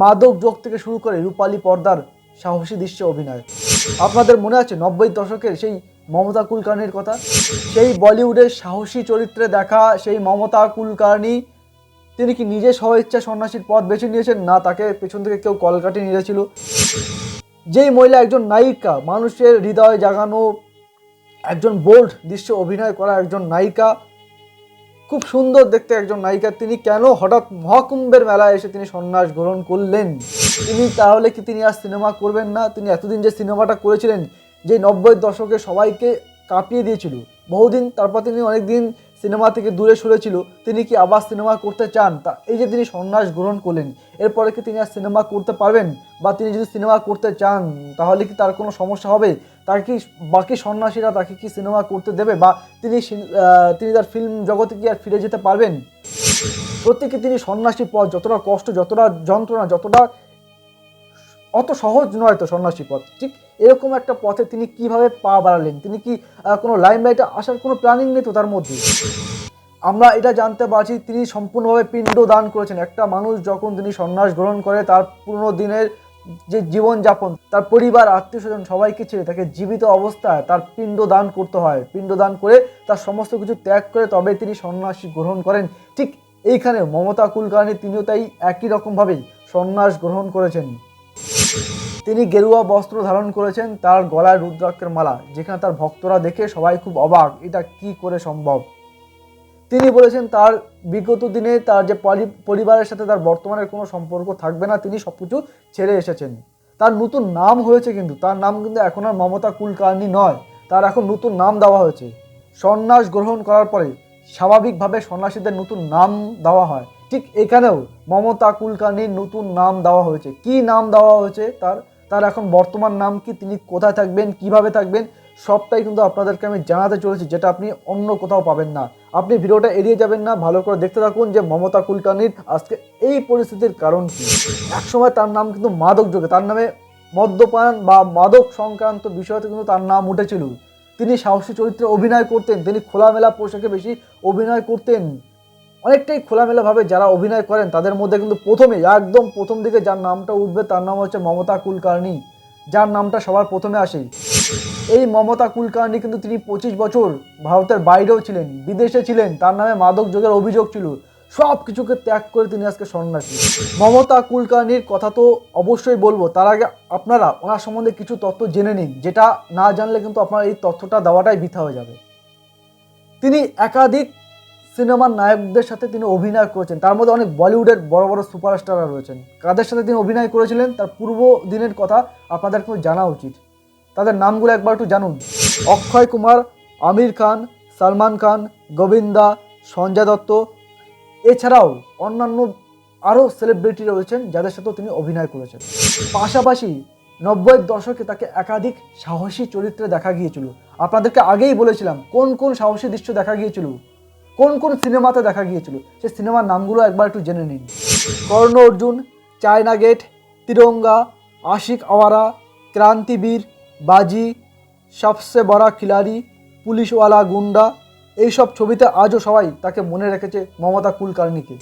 মাদক যোগ থেকে শুরু করে রূপালী পর্দার সাহসী দৃশ্য অভিনয়। আপনাদের মনে আছে নব্বই দশকের সেই মমতা কুলকার্নির কথা? সেই বলিউডের সাহসী চরিত্রে দেখা সেই মমতা কুলকার্নি, তিনি কি নিজে স্বইচ্ছা সন্ন্যাসীর পথ বেছে নিয়েছেন? না, তাকে পেছন থেকে কেউ কলকাটি নিয়েছিল। যেই মহিলা একজন নায়িকা, মানুষের হৃদয় জাগানো, একজন বোল্ড দৃশ্য অভিনয় করা একজন নায়িকা খুব সুন্দর দেখতে একজন নায়িকা। তিনি কেন হঠাৎ মহাকুম্ভের মেলায় এসে তিনি সন্ন্যাস গ্রহণ করলেন? তিনি তাহলে কি তিনি আর সিনেমা করবেন না? তিনি এতদিন যে সিনেমাটা করেছিলেন, যে নব্বই দশকে সবাইকে কাঁপিয়ে দিয়েছিল। বহুদিন তারপর তিনি অনেকদিন সিনেমা থেকে দূরে সরেছিল তিনি কি আবার সিনেমা করতে চান? তা এই যে তিনি সন্ন্যাস গ্রহণ করলেন, এরপরে কি তিনি আর সিনেমা করতে পারবেন? বা তিনি যদি সিনেমা করতে চান, তাহলে কি তার কোনো সমস্যা হবে? তার কি বাকি সন্ন্যাসীরা তাকে কি সিনেমা করতে দেবে? বা তিনি তিনি তার ফিল্ম জগতে কি আর ফিরে যেতে পারবেন? প্রত্যেকে তিনি সন্ন্যাসী পথ, যতটা কষ্ট, যতটা যন্ত্রণা, যতটা অত সহজ নয় তো সন্ন্যাসী পথ, ঠিক? এরকম একটা পথে তিনি কীভাবে পা বাড়ালেন? তিনি কি কোনো লাইমলাইটে আসার কোনো প্ল্যানিং নেই তো তার মধ্যে? আমরা এটা জানতে পারছি, তিনি সম্পূর্ণভাবে পিণ্ড দান করেছেন। একটা মানুষ যখন তিনি সন্ন্যাস গ্রহণ করে, তার পুরনো দিনের যে জীবনযাপন, তার পরিবার আত্মীয় স্বজন সবাইকে ছেড়ে তাকে জীবিত অবস্থায় তার পিণ্ড দান করতে হয়। পিণ্ড দান করে তার সমস্ত কিছু ত্যাগ করে তবে তিনি সন্ন্যাসী গ্রহণ করেন। ঠিক এইখানে মমতা কুলকার্নি তিনিও তাই একই রকমভাবেই সন্ন্যাস গ্রহণ করেছেন। তিনি গেরুয়া বস্ত্র ধারণ করেছেন তার গলায় রুদ্রাক্ষের মালা, যেখানে তার ভক্তরা দেখে সবাই খুব অবাক, এটা কি করে সম্ভব? তিনি বলেছেন, তার বিগত দিনে তার যে পরি- পরিবারের সাথে তার বর্তমানের কোনো সম্পর্ক থাকবে না, তিনি সব কিছু ছেড়ে এসেছেন। তার নতুন নাম হয়েছে কিন্তু, তার নাম কিন্তু এখন আর মমতা কুলকার্নি নয়, তার এখন নতুন নাম দেওয়া হয়েছে। সন্ন্যাস গ্রহণ করার পরে স্বাভাবিকভাবে সন্ন্যাসীদের নতুন নাম দেওয়া হয়। ঠিক এখানেও মমতা কুলকার্নির নতুন নাম দেওয়া হয়েছে। কি নাম দেওয়া হয়েছে তার? তার এখন বর্তমান নাম কি, তিনি কোথায় থাকবেন, কীভাবে থাকবেন, সবটাই কিন্তু আপনাদেরকে আমি জানাতে চলেছি, যেটা আপনি অন্য কোথাও পাবেন না। আপনি ভিডিওটা এড়িয়ে যাবেন না, ভালো করে দেখতে থাকুন যে মমতা কুলকার্নির আজকে এই পরিস্থিতির কারণ কি। একসময় তার নাম কিন্তু মাদক যোগে, তার নামে মদ্যপান বা মাদক সংক্রান্ত বিষয়তে কিন্তু তার নাম উঠেছিল। তিনি সাহসী চরিত্রে অভিনয় করতেন, তিনি খোলামেলা পোশাকে বেশি অভিনয় করতেন। অনেকটাই খোলামেলাভাবে যারা অভিনয় করেন, তাদের মধ্যে কিন্তু প্রথমে, একদম প্রথম দিকে যার নামটা উঠবে, তার নাম হচ্ছে মমতা কুলকার্নি। যার নামটা সবার প্রথমে আসে। এই মমতা কুলকার্নি কিন্তু তিনি পঁচিশ বছর ভারতের বাইরেও ছিলেন, বিদেশে ছিলেন, তার নামে মাদক যোগের অভিযোগ ছিল। সব কিছুকে ত্যাগ করে তিনি আজকে সন্ন্যাসী। মমতা কুলকার্নির কথা তো অবশ্যই বলব, তার আগে আপনারা ওনার সম্বন্ধে কিছু তথ্য জেনে নিন, যেটা না জানলে কিন্তু আপনার এই তথ্যটা দেওয়াটাই বৃথা হয়ে যাবে। তিনি একাধিক সিনেমার নায়কদের সাথে তিনি অভিনয় করেছেন। তার মধ্যে অনেক বলিউডের বড় বড় সুপারস্টাররা রয়েছেন। কাদের সাথে তিনি অভিনয় করেছিলেন তার পূর্ব দিনের কথা আপনাদের কিন্তু জানা উচিত। তাদের নামগুলো একবার একটু জানুন। অক্ষয় কুমার, আমির খান, সালমান খান, গোবিন্দা, সঞ্জয় দত্ত। এছাড়াও অন্যান্য আরও সেলিব্রিটি রয়েছেন যাদের সাথেও তিনি অভিনয় করেছেন। পাশাপাশি নব্বইয়ের দশকে তাকে একাধিক সাহসী চরিত্রে দেখা গিয়েছিল। আপনাদেরকে আগেই বলেছিলাম, কোন কোন সাহসী দৃশ্য দেখা গিয়েছিল? কোন কোন সিনেমাতে দেখা গিয়েছিল? সেই সিনেমার নামগুলো একবার একটু জেনে নিন। কর্ণ অর্জুন, চায়না গেট, তিরঙ্গা, আশিক আওয়ারা ক্রান্তিবীর বাজি, সবসে বড়া খিলাড়ি, পুলিশওয়ালা গুন্ডা, এইসব ছবিতে আজও সবাই তাকে মনে রেখেছে মমতা কুলকার্নিকে।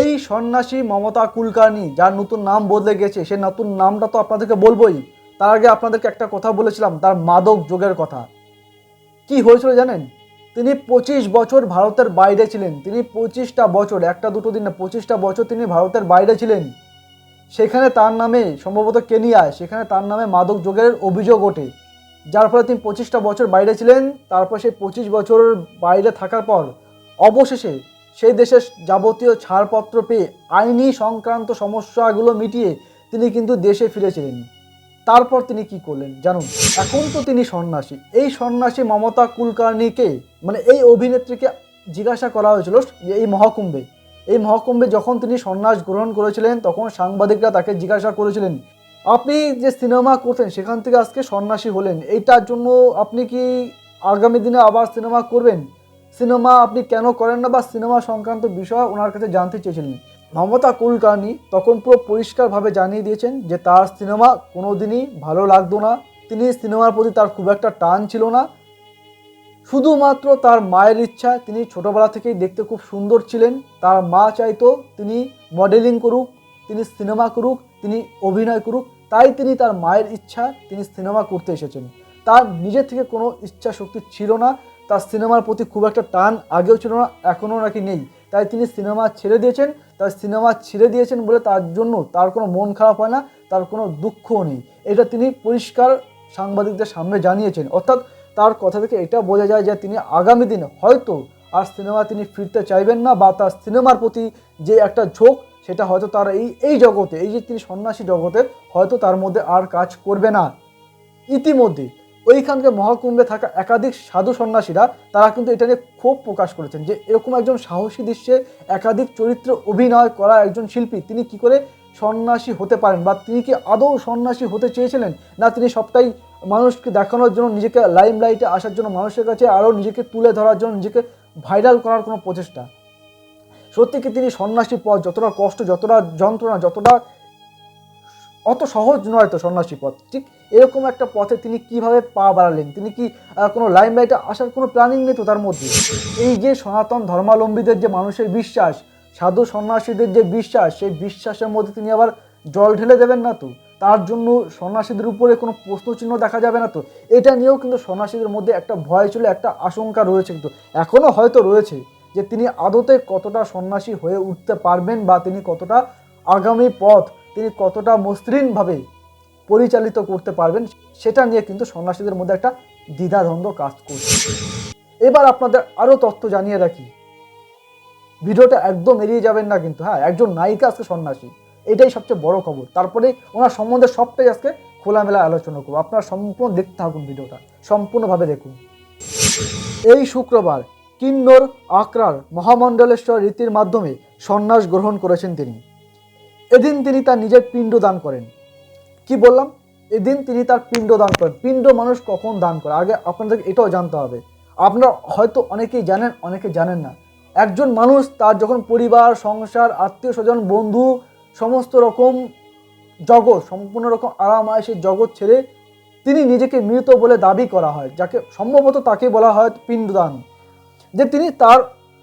এই সন্ন্যাসী মমতা কুলকার্নি, যার নতুন নাম বদলে গেছে সেই নতুন নামটা তো আপনাদেরকে বলবোই। তার আগে আপনাদেরকে একটা কথা বলেছিলাম, তার মাদক যোগের কথা। কি হয়েছিল জানেন? তিনি পঁচিশ বছর ভারতের বাইরে ছিলেন। তিনি পঁচিশটা বছর, একটা দুটো দিন না, পঁচিশটা বছর তিনি ভারতের বাইরে ছিলেন। সেখানে তার নামে সম্ভবত কেনিয়ায়, সেখানে তার নামে মাদক যোগের অভিযোগ ওঠে। যার ফলে তিনি পঁচিশটা বছর বাইরে ছিলেন, তারপর সেই পঁচিশ বছর বাইরে থাকার পর অবশেষে সেই দেশের যাবতীয় ছাড়পত্র পেয়ে আইনি সংক্রান্ত সমস্যাগুলো মিটিয়ে তিনি কিন্তু দেশে ফিরেছিলেন। তারপর তিনি কি করলেন? জানুন। এখন তো তিনি সন্ন্যাসী। এই সন্ন্যাসী মমতা কুলকার্নিকে মানে এই অভিনেত্রীকে জিজ্ঞাসা করা হয়েছিল যে এই মহাকুম্ভে। এই মহাকুম্ভে যখন তিনি সন্ন্যাস গ্রহণ করেছিলেন, তখন সাংবাদিকরা তাকে জিজ্ঞাসা করেছিলেন, আপনি যে সিনেমা করতেন সেখান থেকে আজকে সন্ন্যাসী হলেন, এইটার জন্য আপনি কি আগামী দিনে আবার সিনেমা করবেন? সিনেমা আপনি কেন করেন না বা সিনেমা সংক্রান্ত বিষয় ওনার কাছে জানতে চেয়েছিলেন। মমতা কুলকার্নি তখন পুরো পরিষ্কারভাবে জানিয়ে দিয়েছেন যে তার সিনেমা কোনোদিনই ভালো লাগতো না। তিনি সিনেমার প্রতি তার খুব একটা টান ছিল না। শুধুমাত্র তার মায়ের ইচ্ছা, তিনি ছোটবেলা থেকেই দেখতে খুব সুন্দর ছিলেন। তার মা চাইতো তিনি মডেলিং করুক, তিনি সিনেমা করুক, তিনি অভিনয় করুক। তাই তিনি তার মায়ের ইচ্ছা, তিনি সিনেমা করতে এসেছেন। তার নিজের থেকে কোনো ইচ্ছা শক্তি ছিল না। তার সিনেমার প্রতি খুব একটা টান আগেও ছিল না, এখনও নাকি নেই। তাই তিনি সিনেমা ছেড়ে দিয়েছেন তার সিনেমা ছেড়ে দিয়েছেন বলে তার জন্য তার কোনো মন খারাপ হয় না, তার কোনো দুঃখও নেই। এটা তিনি পরিষ্কার সাংবাদিকদের সামনে জানিয়েছেন। অর্থাৎ তার কথা থেকে এটা বোঝা যায় যে তিনি আগামী দিনে হয়তো আর সিনেমা তিনি ফিরতে চাইবেন না বা তার সিনেমার প্রতি যে একটা ঝোঁক, সেটা হয়তো তার এই এই জগতে, এই যে তিনি সন্ন্যাসী জগতে, হয়তো তার মধ্যে আর কাজ করবে না। ইতিমধ্যে ওইখানকে মহাকুম্ভে থাকা একাধিক সাধু সন্ন্যাসীরা, তারা কিন্তু এটা নিয়ে ক্ষোভ প্রকাশ করেছেন যে এরকম একজন সাহসী দৃশ্যে একাধিক চরিত্র অভিনয় করা একজন শিল্পী, তিনি কি করে সন্ন্যাসী হতে পারেন বা তিনি কি আদৌ সন্ন্যাসী হতে চেয়েছিলেন? না, তিনি সবটাই মানুষকে দেখানোর জন্য নিজেকে লাইম লাইটে আসার জন্য, মানুষের কাছে আরও নিজেকে তুলে ধরার জন্য নিজেকে ভাইরাল করার কোনো প্রচেষ্টা? সত্যি কি তিনি সন্ন্যাসী পথ যতটা কষ্ট, যতটা যন্ত্রণা, যতটা অত সহজ নয় তো সন্ন্যাসী পথ। ঠিক এরকম একটা পথে তিনি কীভাবে পা বাড়ালেন? তিনি কি কোনো লাইমলাইটে আসার কোনো প্ল্যানিং নেই তো তার মধ্যে? এই যে সনাতন ধর্মাবলম্বীদের যে মানুষের বিশ্বাস, সাধু সন্ন্যাসীদের যে বিশ্বাস, সেই বিশ্বাসের মধ্যে তিনি আবার জল ঢেলে দেবেন না তো? তার জন্য সন্ন্যাসীদের উপরে কোনো প্রশ্নচিহ্ন দেখা যাবে না তো? এটা নিয়েও কিন্তু সন্ন্যাসীদের মধ্যে একটা ভয় ছিল, একটা আশঙ্কা রয়েছে কিন্তু। এখনও হয়তো রয়েছে যে তিনি আদতে কতটা সন্ন্যাসী হয়ে উঠতে পারবেন বা তিনি কতটা আগামী পথ তিনি কতটা মসৃণভাবে পরিচালিত করতে পারবেন সেটা নিয়ে কিন্তু সন্ন্যাসীদের মধ্যে একটা দ্বিধাদ্বন্দ্ব কাজ করছে। এবার আপনাদের আরও তথ্য জানিয়ে রাখি। ভিডিওটা একদম এড়িয়ে যাবেন না কিন্তু হ্যাঁ একজন নায়িকা আজকে সন্ন্যাসী, এটাই সবচেয়ে বড় খবর। তারপরে ওনার সম্বন্ধে সবটাই আজকে খোলামেলা আলোচনা করব। আপনারা সম্পূর্ণ দেখতে থাকুন ভিডিওটা, সম্পূর্ণভাবে দেখুন। এই শুক্রবার কিন্নর আকরার মহামণ্ডলেশ্বর রীতির মাধ্যমে সন্ন্যাস গ্রহণ করেছেন তিনি। এদিন তিনি তার নিজের পিণ্ড দান করেন। কি বললাম? এদিন তিনি তার পিণ্ড দান করেন। পিণ্ড মানুষ কখন দান করে? আগে আপনাদেরকে এটাও জানতে হবে। আপনারা হয়তো অনেকেই জানেন, অনেকে জানেন না। একজন মানুষ তার যখন পরিবার, সংসার আত্মীয় স্বজন বন্ধু, সমস্ত রকম জগৎ, সম্পূর্ণ রকম আরাম সেই জগৎ ছেড়ে তিনি নিজেকে মৃত বলে দাবি করা হয়, যাকে সম্ভবত তাকে বলা হয় পিণ্ডদান। যে তিনি তার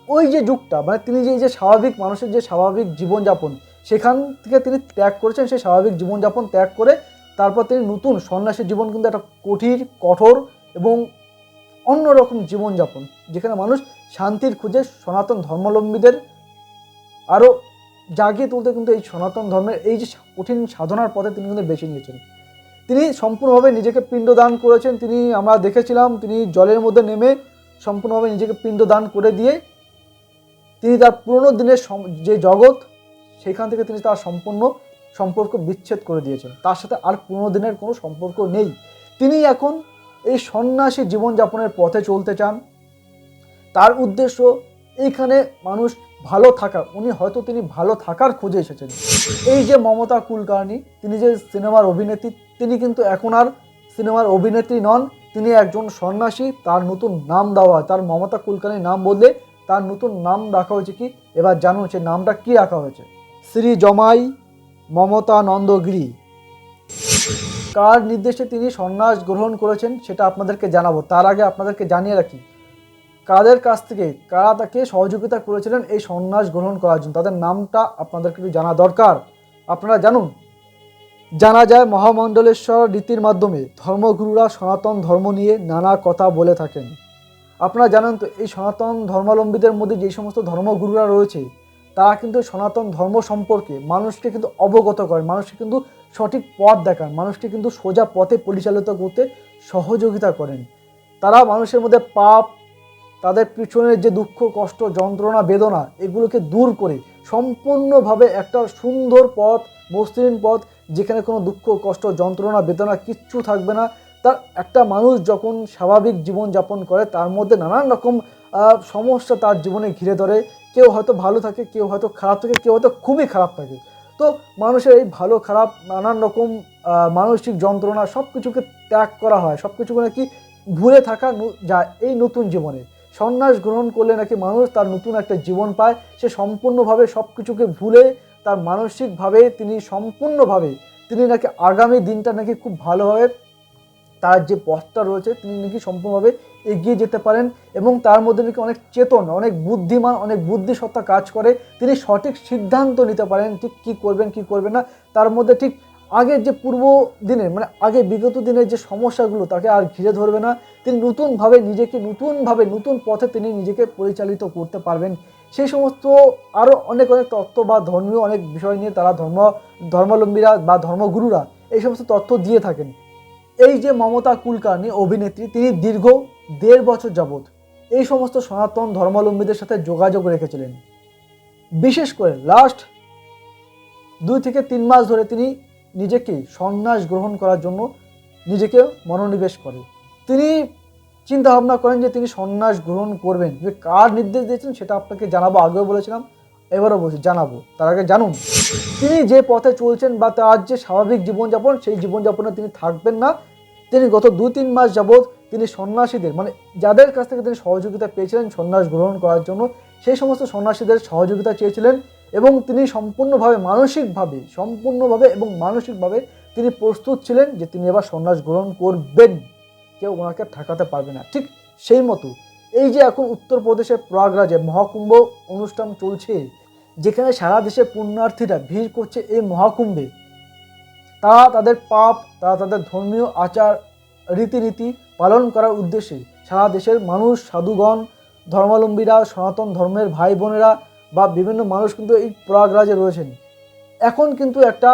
ওই যে যুগটা মানে তিনি যে এই যে স্বাভাবিক, মানুষের যে স্বাভাবিক জীবনযাপন সেখান থেকে তিনি ত্যাগ করেছেন, সেই স্বাভাবিক জীবনযাপন ত্যাগ করে তারপর তিনি নতুন সন্ন্যাসী জীবন কিন্তু একটা কঠিন, কঠোর এবং অন্যরকম জীবনযাপন, যেখানে মানুষ শান্তির খুঁজে সনাতন ধর্মাবলম্বীদের আরও জাগিয়ে তুলতে কিন্তু এই সনাতন ধর্মের এই যে কঠিন সাধনার পথে তিনি কিন্তু বেছে নিয়েছেন। তিনি সম্পূর্ণভাবে নিজেকে পিণ্ডদান করেছেন, তিনি আমরা দেখেছিলাম তিনি জলের মধ্যে নেমে সম্পূর্ণভাবে নিজেকে পিণ্ডদান করে দিয়ে তিনি তার পুরনো দিনের যে জগৎ সেখান থেকে তিনি তার সম্পূর্ণ সম্পর্ক বিচ্ছেদ করে দিয়েছেন। তার সাথে আর পুরনো দিনের কোনো সম্পর্ক নেই। তিনি এখন এই সন্ন্যাসী জীবনযাপনের পথে চলতে চান। তার উদ্দেশ্য এইখানে মানুষ ভালো থাকা উনি হয়তো তিনি ভালো থাকার খুঁজে এসেছেন। এই যে মমতা কুলকার্নি, তিনি যে সিনেমার অভিনেত্রী, তিনি কিন্তু এখন আর সিনেমার অভিনেত্রী নন। তিনি একজন সন্ন্যাসী, তার নতুন নাম দেওয়া। তার মমতা কুলকার্নির নাম বদলে তার নতুন নাম রাখা হয়েছে কি? এবার জানুন সেই নামটা কি রাখা হয়েছে। শ্রী জমাই মমতা নন্দগিরি কার নির্দেশে তিনি সন্ন্যাস গ্রহণ করেছেন সেটা আপনাদেরকে জানাব। তার আগে আপনাদেরকে জানিয়ে রাখি, কাদের কাছ থেকে, কারা তাকে সহযোগিতা করেছিলেন এই সন্ন্যাস গ্রহণ করার জন্য? তাদের নামটা আপনাদেরকে একটু জানা দরকার। আপনারা জানুন, জানা যায় মহামণ্ডলেশ্বর রীতির মাধ্যমে ধর্মগুরুরা সনাতন ধর্ম নিয়ে নানা কথা বলে থাকেন। আপনারা জানেন তো, এই সনাতন ধর্মাবলম্বীদের মধ্যে যে সমস্ত ধর্মগুরুরা রয়েছে তারা কিন্তু সনাতন ধর্ম সম্পর্কে মানুষকে কিন্তু অবগত করেন, মানুষকে কিন্তু সঠিক পথ দেখান, মানুষকে কিন্তু সোজা পথে পরিচালিত করতে সহযোগিতা করেন। তারা মানুষের মধ্যে পাপ, তাদের পিছনের যে দুঃখ, কষ্ট, যন্ত্রণা, বেদনা, এগুলোকে দূর করে সম্পূর্ণভাবে একটা সুন্দর পথ, মসৃণ পথ, যেখানে কোনো দুঃখ, কষ্ট, যন্ত্রণা, বেদনা কিচ্ছু থাকবে না। তার একটা মানুষ যখন স্বাভাবিক জীবনযাপন করে, তার মধ্যে নানান রকম সমস্যা তার জীবনে ঘিরে ধরে। কেউ হয়তো ভালো থাকে, কেউ হয়তো খারাপ থাকে, কেউ হয়তো খুবই খারাপ থাকে। তো মানুষের এই ভালো, খারাপ, নানান রকম মানসিক যন্ত্রণা সব কিছুকে ত্যাগ করা হয়। সব কিছুকে নাকি ভুলে থাকা যায় এই নতুন জীবনে। সন্ন্যাস গ্রহণ করলে নাকি মানুষ তার নতুন একটা জীবন পায়। সে সম্পূর্ণভাবে সব কিছুকে ভুলে তার মানসিকভাবে তিনি সম্পূর্ণভাবে তিনি নাকি আগামী দিনটা নাকি খুব ভালোভাবে তার যে পথটা রয়েছে, তিনি নাকি সম্পূর্ণভাবে এগিয়ে যেতে পারেন এবং তার মধ্যে নাকি অনেক চেতন, অনেক বুদ্ধিমান, অনেক বুদ্ধিসত্তা কাজ করে। তিনি সঠিক সিদ্ধান্ত নিতে পারেন ঠিক কী করবেন, কি করবেন না। তার মধ্যে ঠিক আগের যে পূর্ব দিনের মানে আগে বিগত দিনের যে সমস্যাগুলো, তাকে আর ঘিরে ধরবে না। তিনি নতুনভাবে নিজেকে নতুনভাবে নতুন পথে তিনি নিজেকে পরিচালিত করতে পারবেন। সেই সমস্ত আরও অনেক অনেক তত্ত্ব বা ধর্মীয় অনেক বিষয় নিয়ে তারা ধর্ম, ধর্মাবলম্বীরা বা ধর্মগুরুরা এই সমস্ত তথ্য দিয়ে থাকেন। এই যে মমতা কুলকার্নি অভিনেত্রী, তিনি দীর্ঘ দেড় বছর যাবৎ এই সমস্ত সনাতন ধর্মাবলম্বীদের সাথে যোগাযোগ রেখেছিলেন। বিশেষ করে লাস্ট দুই থেকে তিন মাস ধরে তিনি নিজেকে সন্ন্যাস গ্রহণ করার জন্য নিজেকে মনোনিবেশ করে তিনি চিন্তা ভাবনা করেন যে তিনি সন্ন্যাস গ্রহণ করবেন। যে কার নির্দেশ দিয়েছেন সেটা আপনাকে জানাব, আগেও বলেছিলাম, এবারও বলছি, জানাব। তার আগে জানুন, তিনি যে পথে চলছেন বা তার যে স্বাভাবিক জীবনযাপন, সেই জীবনযাপনে তিনি থাকবেন না। তিনি গত দু তিন মাস যাবৎ তিনি সন্ন্যাসীদের মানে যাদের কাছ থেকে তিনি সহযোগিতা পেয়েছিলেন সন্ন্যাস গ্রহণ করার জন্য, সেই সমস্ত সন্ন্যাসীদের সহযোগিতা চেয়েছিলেন এবং তিনি সম্পূর্ণভাবে মানসিকভাবে, সম্পূর্ণভাবে এবং মানসিকভাবে তিনি প্রস্তুত ছিলেন যে তিনি এবার সন্ন্যাস গ্রহণ করবেন। কেউ ওনাকে ঠেকাতে পারবে না। ঠিক সেই মতো এই যে এখন উত্তরপ্রদেশের প্রয়াগরাজে মহাকুম্ভ অনুষ্ঠান চলছে, যেখানে সারা দেশের পুণ্যার্থীরা ভিড় করছে এই মহাকুম্ভে তারা তাদের পাপ তারা তাদের ধর্মীয় আচার, রীতিনীতি পালন করার উদ্দেশ্যে সারা দেশের মানুষ, সাধুগণ, ধর্মাবলম্বীরা, সনাতন ধর্মের ভাই বোনেরা বা বিভিন্ন মানুষ কিন্তু এই প্রয়াগরাজে রয়েছেন। এখন কিন্তু একটা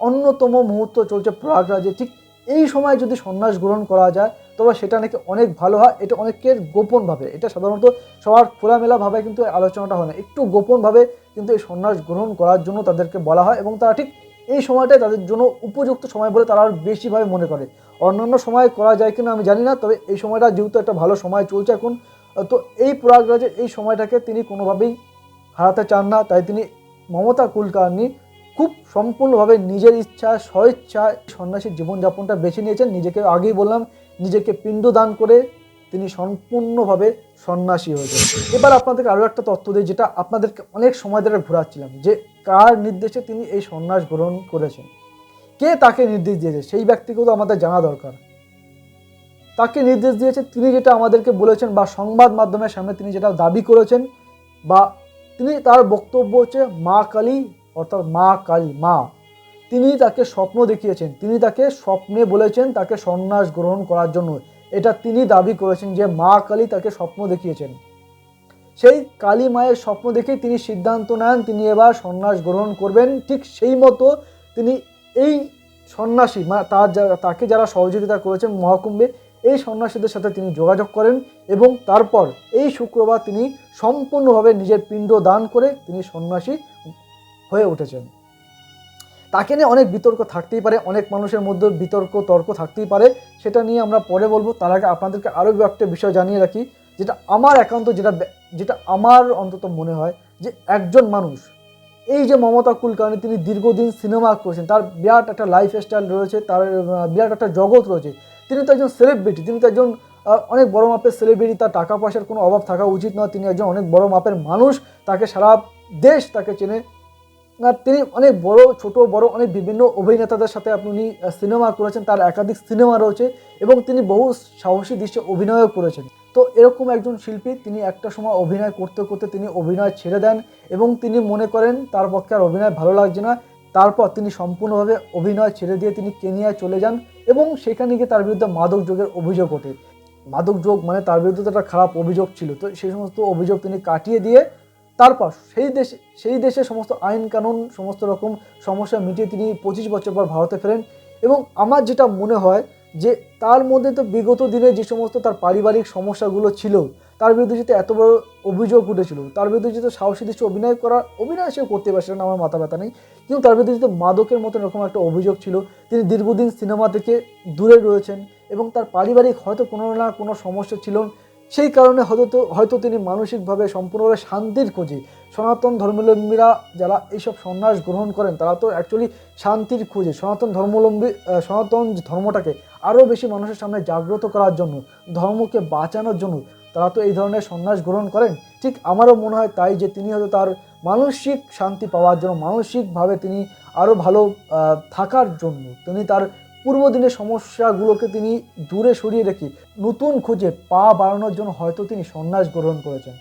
অন্যতম মুহূর্ত চলছে প্রয়াগরাজে। ঠিক এই সময় যদি সন্ন্যাস গ্রহণ করা যায়, তবে সেটা নাকি অনেক ভালো হয়, এটা অনেকের গোপনভাবে। এটা সাধারণত সবার খোলামেলাভাবে কিন্তু আলোচনাটা হয় না। একটু গোপনভাবে কিন্তু এই সন্ন্যাস গ্রহণ করার জন্য তাদেরকে বলা হয় এবং তারা ঠিক এই সময়টাই তাদের জন্য উপযুক্ত সময় বলে তারা আর বেশিভাবে মনে করে। অন্যান্য সময় করা যায় কিনা আমি জানি না, তবে এই সময়টা যেহেতু একটা ভালো সময় চলছে এখন, তো এই প্রয়াগরাজের এই সময়টাকে তিনি কোনোভাবেই হারাতে চান না। তাই তিনি মমতা কুলকার্নি খুব সম্পূর্ণভাবে নিজের ইচ্ছা স্বইচ্ছায় সন্ন্যাসীর জীবনযাপনটা বেছে নিয়েছেন। নিজেকে আগেই বললাম, নিজেকে পিণ্ডদান করে তিনি সম্পূর্ণভাবে সন্ন্যাসী হয়েছেন। এবার আপনাদেরকে আরও একটা তথ্য দিই, যেটা আপনাদেরকে অনেক সময় ধরে ঘোরাচ্ছিলাম, যে কার নির্দেশে তিনি এই সন্ন্যাস গ্রহণ করেছেন? কে তাকে নির্দেশ দিয়েছে? সেই ব্যক্তিকেও তো আমাদের জানা দরকার। তাকে নির্দেশ দিয়েছে তিনি যেটা আমাদেরকে বলেছেন বা সংবাদ মাধ্যমের সামনে তিনি যেটা দাবি করেছেন বা তিনি তার বক্তব্য হচ্ছে মা কালী, অর্থাৎ মা কালী, মা। তিনি তাকে স্বপ্ন দেখিয়েছেন। তিনি তাকে স্বপ্নে বলেছেন তাকে সন্ন্যাস গ্রহণ করার জন্য। এটা তিনি দাবি করেছেন যে মা কালী তাকে স্বপ্ন দেখিয়েছেন। সেই কালী মায়ের স্বপ্ন দেখেই তিনি সিদ্ধান্ত নেন, তিনি এবার সন্ন্যাস গ্রহণ করবেন। ঠিক সেই মতো তিনি এই সন্ন্যাসী, মা, তার যারা তাকে যারা সহযোগিতা করেছেন মহাকুম্ভে, এই সন্ন্যাসীদের সাথে তিনি যোগাযোগ করেন এবং তারপর এই শুক্রবার তিনি সম্পূর্ণভাবে নিজের পিণ্ড দান করে তিনি সন্ন্যাসী হয়ে উঠেছেন। তাকে নিয়ে অনেক বিতর্ক থাকতেই পারে, অনেক মানুষের মধ্যে বিতর্ক, তর্ক থাকতেই পারে, সেটা নিয়ে আমরা পরে বলব। তার আগে আপনাদেরকে আরও একটা বিষয় জানিয়ে রাখি, যেটা আমার একান্ত যেটা যেটা আমার অন্তত মনে হয় যে একজন মানুষ, এই যে মমতা কুলকার্নি তিনি দীর্ঘদিন সিনেমা করেছেন, তার বিরাট একটা লাইফ স্টাইল রয়েছে, তার বিরাট একটা জগৎ রয়েছে। তিনি তো একজন সেলিব্রিটি তিনি তো একজন অনেক বড় মাপের সেলিব্রিটি তার টাকা পয়সার কোনো অভাব থাকা উচিত নয়, তিনি একজন অনেক বড় মাপের মানুষ, তাকে সারা দেশ তাকে চেনে। আর তিনি অনেক বড়, ছোট, বড়, অনেক বিভিন্ন অভিনেতাদের সাথে আপনি সিনেমা করেছেন, তার একাধিক সিনেমা রয়েছে, এবং তিনি বহু সাহসী দৃশ্যে অভিনয়ও করেছেন। তো এরকম একজন শিল্পী তিনি একটা সময় অভিনয় করতে করতে তিনি অভিনয় ছেড়ে দেন এবং তিনি মনে করেন তার পক্ষে আর অভিনয় ভালো লাগছে না। তারপর তিনি সম্পূর্ণভাবে অভিনয় ছেড়ে দিয়ে তিনি কেনিয়ায় চলে যান এবং সেখানে গিয়ে তার বিরুদ্ধে মাদক যোগের অভিযোগ ওঠে। মাদক যোগ মানে তার বিরুদ্ধে তো একটা খারাপ অভিযোগ ছিল। তো সেই সমস্ত অভিযোগ তিনি কাটিয়ে দিয়ে তারপর সেই দেশে সেই দেশে সমস্ত আইন কানুন, সমস্ত রকম সমস্যা মিটিয়ে তিনি পঁচিশ বছর পর ভারতে ফেরেন এবং আমার যেটা মনে হয় যে তার মধ্যে তো বিগত দিনে যে সমস্ত তার পারিবারিক সমস্যাগুলো ছিল, তার বিরুদ্ধে যেহেতু এত বড় অভিযোগ উঠেছিল, তার বিরুদ্ধে যেহেতু সাহসী দৃশ্য অভিনয় করা অভিনয় সে করতে পারে সেটা নিয়ে আমার মাথা ব্যথা নেই। কিন্তু তার বিরুদ্ধে যেহেতু মাদকের মতো এরকম একটা অভিযোগ ছিল, তিনি দীর্ঘদিন সিনেমা থেকে দূরে রয়েছেন এবং তার পারিবারিক হয়তো কোনো না কোনো সমস্যা ছিল, সেই কারণে হয়তো হয়তো তিনি মানসিকভাবে সম্পূর্ণভাবে শান্তির খোঁজে। সনাতন ধর্মাবলম্বীরা যারা এইসব সন্ন্যাস গ্রহণ করেন, তারা তো অ্যাকচুয়ালি শান্তির খোঁজে। সনাতন ধর্মাবলম্বী সনাতন ধর্মটাকে আরও বেশি মানুষের সামনে জাগ্রত করার জন্য, ধর্মকে বাঁচানোর জন্য তারা তো এই ধরনের সন্ন্যাস গ্রহণ করেন। ঠিক আমারও মনে হয় তাই যে তিনি হয়তো তার মানসিক শান্তি পাওয়ার জন্য, মানসিকভাবে তিনি আরও ভালো থাকার জন্য। তিনি তার পূর্বদিনের সমস্যাগুলোকে তিনি দূরে সরিয়ে রেখে নতুন খুঁজে পা বাড়ানোর জন্য হয়তো তিনি সন্ন্যাস গ্রহণ করেছেন।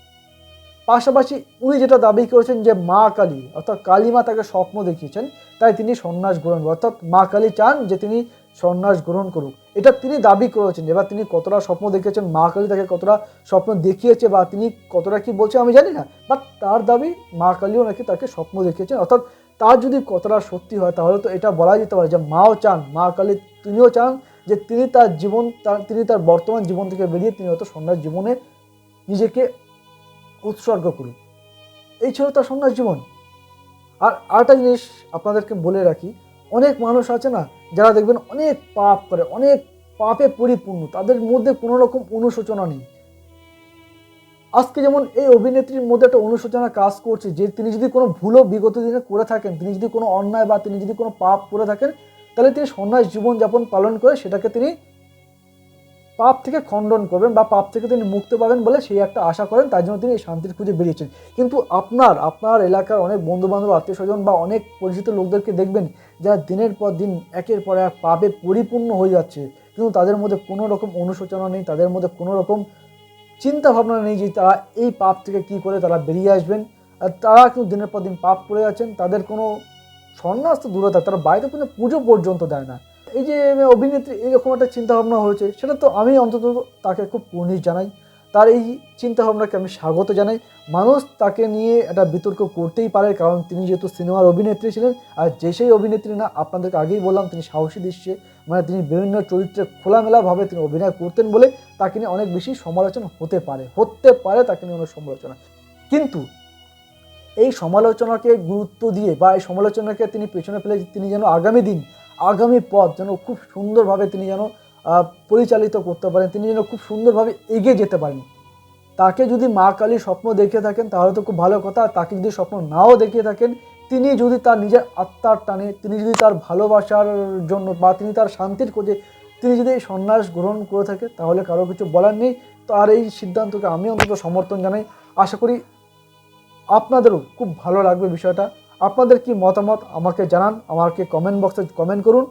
পাশাপাশি উনি যেটা দাবি করেছেন যে মা কালী, অর্থাৎ কালী মা তাকে স্বপ্ন দেখিয়েছেন, তাই তিনি সন্ন্যাস গ্রহণ অর্থাৎ মা কালী চান যে তিনি সন্ন্যাস গ্রহণ করুক। এটা তিনি দাবি করেছেন, এবার তিনি কতটা স্বপ্ন দেখেছেন, মা কালী তাকে কতটা স্বপ্ন দেখিয়েছে বা তিনি কতটা কি বলছে আমি জানি না বাট তার দাবি মা কালীও নাকি তাকে স্বপ্ন দেখিয়েছেন। অর্থাৎ তার যদি কতটা সত্যি হয়, তাহলে তো এটা বলা যেতে পারে যে মাও চান, মা কালী তিনিও চান যে তিনি তার জীবন, তার, তিনি তার বর্তমান জীবন থেকে বেরিয়ে তিনি হয়তো সন্ন্যাস জীবনে নিজেকে উৎসর্গ করুন এই ছিল তার সন্ন্যাস জীবন। আর আরেকটা জিনিস আপনাদেরকে বলে রাখি অনেক মানুষ আছে না, যারা দেখবেন অনেক পাপ করে, অনেক পাপে পরিপূর্ণ, তাদের মধ্যে কোনো রকম অনুশোচনা নেই। আজকে যেমন এই অভিনেত্রীর মধ্যে একটা অনুশোচনা কাজ করছে, যে তিনি যদি কোনো ভুলও বিগত দিনে করে থাকেন, তিনি যদি কোনো অন্যায় বা তিনি যদি কোনো পাপ করে থাকেন, তাহলে তিনি সন্ন্যাস জীবনযাপন পালন করে সেটাকে তিনি পাপ থেকে খণ্ডন করবেন বা পাপ থেকে তিনি মুক্তি পাবেন বলে সেই একটা আশা করেন, তার জন্য তিনি এই শান্তির খুঁজে বেরিয়েছেন। কিন্তু আপনার আপনার এলাকার অনেক বন্ধু বান্ধব আত্মীয় স্বজন বা অনেক পরিচিত লোকদেরকে দেখবেন, যারা দিনের পর দিন একের পর এক পাপে পরিপূর্ণ হয়ে যাচ্ছে। কিন্তু তাদের মধ্যে কোনো রকম অনুশোচনা নেই, তাদের মধ্যে কোনো রকম চিন্তা ভাবনা নেই যে তারা এই পাপ থেকে কি করে তারা বেরিয়ে আসবেন। আর তারা কিন্তু দিনের পর দিন পাপ করে যাচ্ছেন, তাদের কোনো সন্ন্যাস তো দূরে তারা বাড়িতে কোনো পুজো পর্যন্ত দেয় না। এই যে অভিনেত্রী এরকম একটা চিন্তা ভাবনা হয়েছে, সেটা তো আমি অন্তত তাকে খুব কুর্নিশ জানাই। তার এই চিন্তাভাবনাকে আমি স্বাগত জানাই। মানুষ তাকে নিয়ে একটা বিতর্ক করতেই পারে, কারণ তিনি যেহেতু সিনেমার অভিনেত্রী ছিলেন, আর যে সেই অভিনেত্রী না, আপনাদেরকে আগেই বললাম, তিনি সাহসী দৃশ্যে মানে তিনি বিভিন্ন চরিত্রে খোলামেলাভাবে তিনি অভিনয় করতেন বলে তাকে নিয়ে অনেক বেশি সমালোচনা হতে পারে হতে পারে তাকে নিয়ে অনেক সমালোচনা। কিন্তু এই সমালোচনাকে গুরুত্ব দিয়ে বা এই সমালোচনাকে তিনি পেছনে ফেলে তিনি যেন আগামী দিন আগামী পথ যেন খুব সুন্দরভাবে তিনি যেন পরিচালিত করতে পারেন, তিনি যেন খুব সুন্দরভাবে এগিয়ে যেতে পারেন। তাকে যদি মা কালী স্বপ্ন দেখে থাকেন, তাহলে তো খুব ভালো কথা। তাকে যদি স্বপ্ন নাও দেখিয়ে থাকেন, তিনি যদি তার নিজের আত্মার টানে, তিনি যদি তার ভালোবাসার জন্য বা তিনি তার শান্তির খোঁজে, তিনি যদি এই সন্ন্যাস গ্রহণ করে থাকে, তাহলে কারও কিছু বলার নেই। তার এই সিদ্ধান্তকে আমি অন্তত সমর্থন জানাই। আশা করি আপনাদেরও খুব ভালো লাগবে বিষয়টা। আপনাদের কি মতামত আমাকে জানান আমাকে কমেন্ট বক্সে কমেন্ট করুন।